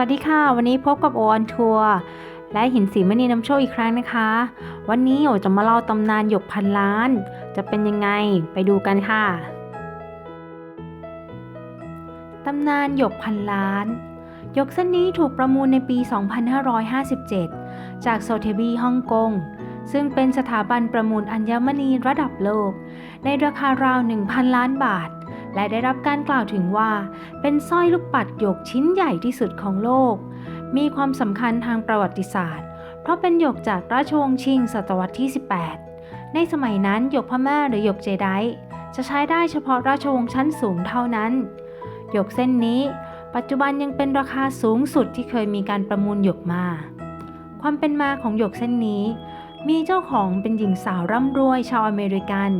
วัสดีค่ะ วันนี้พบกับโออนทัวร์และหินสีมณีน้ำโชคอีกครั้งนะคะ วันนี้โอจะมาเล่าตำนานหยกพันล้าน จะเป็นยังไงไปดูกันค่ะ ตำนานหยกพันล้านหยกเส้นนี้ถูกประมูลในปี 2557 จากโซเทบีฮ่องกงซึ่งเป็นสถาบันประมูลอัญมณีระดับโลก ในราคาราว 1,000 ล้านบาท และได้รับการกล่าวถึงว่า เป็นสร้อยลูกปัดหยกชิ้นใหญ่ที่สุดของโลก มีความสำคัญทางประวัติศาสตร์ เพราะเป็นหยกจากราชวงศ์ชิงศตวรรษที่ 18 ในสมัยนั้นหยกพม่าหรือหยกเจไดจะใช้ได้เฉพาะราชวงศ์ชั้นสูงเท่านั้น หยกเส้นนี้ ปัจจุบันยังเป็นราคาสูงสุดที่เคยมีการประมูลหยกมา ความเป็นมาของหยกเส้นนี้ มีเจ้าของเป็นหญิงสาวร่ำรวยชาวอเมริกัน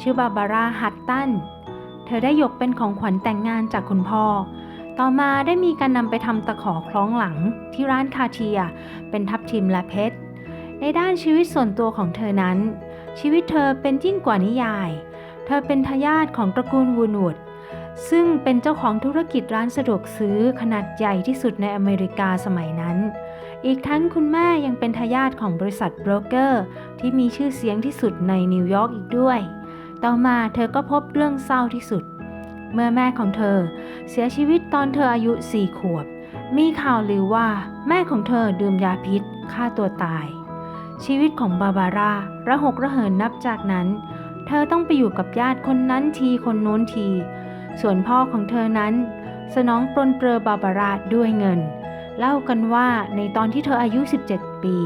ชื่อบาบาร่าฮัตตัน เธอได้ยกเป็นของขวัญแต่งงานจากคุณพ่อ ต่อมาได้มีการนำไปทำตะขอคล้องหลังที่ร้านคาเทีย เป็นทับทิมและเพชร ในด้านชีวิตส่วนตัวของเธอนั้น ชีวิตเธอเป็นยิ่งกว่านิยาย เธอเป็นทายาทของตระกูลวูนูดซึ่งเป็นเจ้าของธุรกิจร้านสะดวกซื้อขนาดใหญ่ที่สุดในอเมริกาสมัยนั้น อีกทั้งคุณแม่ยังเป็นทายาทของบริษัทโบรกเกอร์ ที่มีชื่อเสียงที่สุดในนิวยอร์กอีกด้วย ต่อมาเธอก็พบเรื่องเศร้าที่สุด เมื่อแม่ของเธอเสียชีวิตตอนเธออายุสี่ขวบ มีข่าวลือว่าแม่ของเธอดื่มยาพิษฆ่าตัวตาย ชีวิตของบาบาร่าระหกระเหินนับจากนั้น เธอต้องไปอยู่กับญาติคนนั้นทีคนโน้นที ส่วนพ่อของเธอนั้น สนองปรนเปรือบาบาร่าด้วยเงิน เล่ากันว่าในตอนที่เธออายุ 17 ปี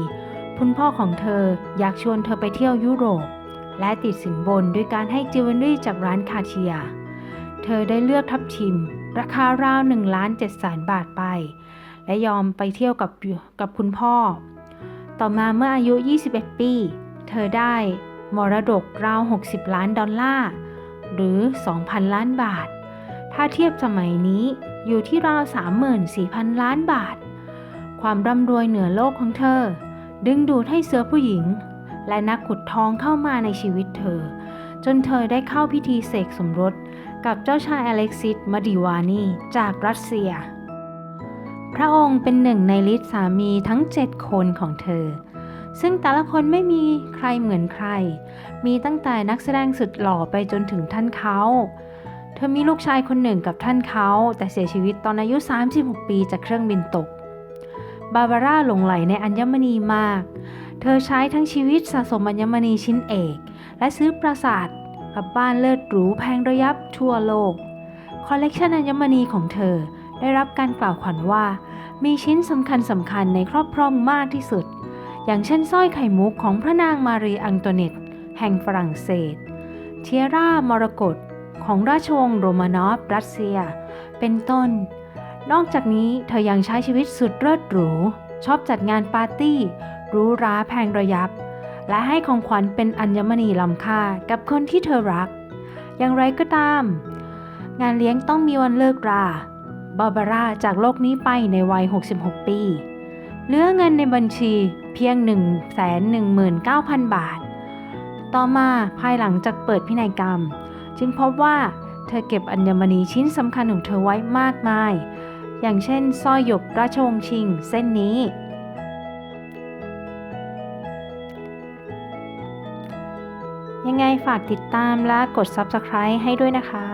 คุณพ่อของเธออยากชวนเธอไปเที่ยวยุโรป และติดสินบนด้วยการให้จิวเวลรี่จากร้านคาเทีย เธอได้เลือกทับทิม ราคาราว1ล้าน7แสนบาทไป และยอมไปเที่ยวกับกับคุณพ่อ ต่อมาเมื่ออายุ 21 ปี เธอได้มรดกราว 60 ล้านดอลลาร์ หรือ 2,000 ล้านบาท ถ้าเทียบสมัยนี้อยู่ที่ราว 34,000 ล้านบาท ความร่ำรวยเหนือโลกของเธอ ดึงดูดให้เสือผู้หญิง และนักขุดทองเข้ามาในชีวิตเธอ จนเธอได้เข้าพิธีเสกสมรสกับเจ้าชายอเล็กซิสมาดิวานีจากรัสเซีย พระองค์เป็นหนึ่งในลิสต์สามีทั้งเจ็ดคนของเธอ ซึ่งแต่ละคนไม่มีใครเหมือนใคร มีตั้งแต่นักแสดงสุดหล่อไปจนถึงท่านเขาเธอมีลูกชายคนหนึ่งกับท่านเขา แต่เสียชีวิตตอนอายุ 36 ปีจากเครื่องบินตก บาบาร่าหลงไหลในอัญมณีมาก เธอใช้ทั้งชีวิตสะสมอัญมณีชิ้นเอก และซื้อปราสาทกับบ้านเลิศหรูแพงระยับทั่วโลก คอลเลกชันอัญมณีของเธอได้รับการกล่าวขวัญว่า มีชิ้นสำคัญสำคัญในครอบครองมากที่สุด อย่างเช่นสร้อยไข่มุกของพระนางมารีอังโตเนตแห่งฝรั่งเศส เทียร่ามรกตของราชวงศ์โรมานอฟรัสเซีย เป็นต้น นอกจากนี้เธอยังใช้ชีวิตสุดเลิศหรู ชอบจัดงานปาร์ตี้ รูหราแพงระยับ และให้ของขวัญเป็นอัญมณีล้ำค่ากับคนที่เธอรัก อย่างไรก็ตาม งานเลี้ยงต้องมีวันเลิกราบาบาร่าจากโลกนี้ไปในวัย 66 ปี เหลือเงินในบัญชีเพียง 119,000 บาท ต่อมาภายหลังจากเปิดพินัยกรรม จึงพบว่าเธอเก็บอัญมณีชิ้นสำคัญของเธอไว้มากมาย อย่างเช่นสร้อยหยกราชวงศ์ชิง เส้นนี้ ยังไงฝากติดตามและกด Subscribe ให้ด้วยนะคะ